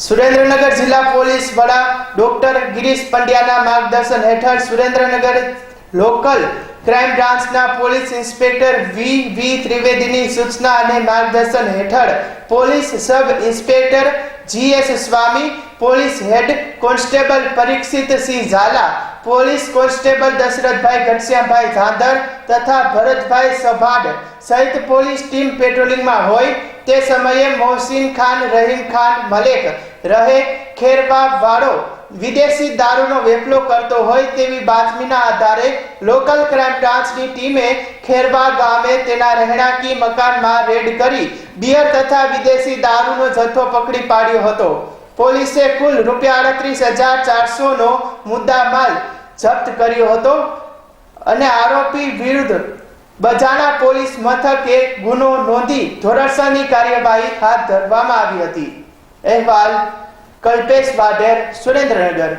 સુરેન્દ્રનગર જિલ્લા પોલીસ વડા ડોક્ટર ગિરીશ પંડ્યાના માર્ગદર્શન હેઠળ સુરેન્દ્રનગર લોકલ ક્રાઇમ બ્રાન્ચના પોલીસ ઇન્સ્પેક્ટર વી વી ત્રિવેદીની સૂચના અને માર્ગદર્શન હેઠળ police sub inspector G S Swami, police head constable Parikshit Sinh Zala, police constable Dashrathbhai Ghanshyambhai Dhandhar તથા ભરતભાઈ સભાડ સહિત પોલીસ ટીમ પેટ્રોલિંગમાં હોય તે સમયે મોહસિન ખાન, રહીમ ખાન, મલેક રહે ખેરવા વાળો વિદેશી દારૂનો વેપલો કરતો હોય તેવી બાતમીના આધારે લોકલ ક્રાઇમ બ્રાન્ચની ટીમે ખેરવા ગામે તેના રહેણાંકી મકાનમાં રેડ કરી બિયર તથા વિદેશી દારૂનો જથ્થો પકડી પાડ્યો હતો. પોલીસે કુલ રૂપિયા આડત્રીસ હજાર ચારસોનો મુદ્દામાલ જપ્ત કર્યો હતો અને આરોપી વિરુદ્ધ બજાણા પોલીસ મથકે ગુનો નોંધી ધોરણસરની કાર્યવાહી હાથ ધરવામાં આવી હતી. અહેવાલ કલ્પેશ વાઢેર સુરેન્દ્રનગર.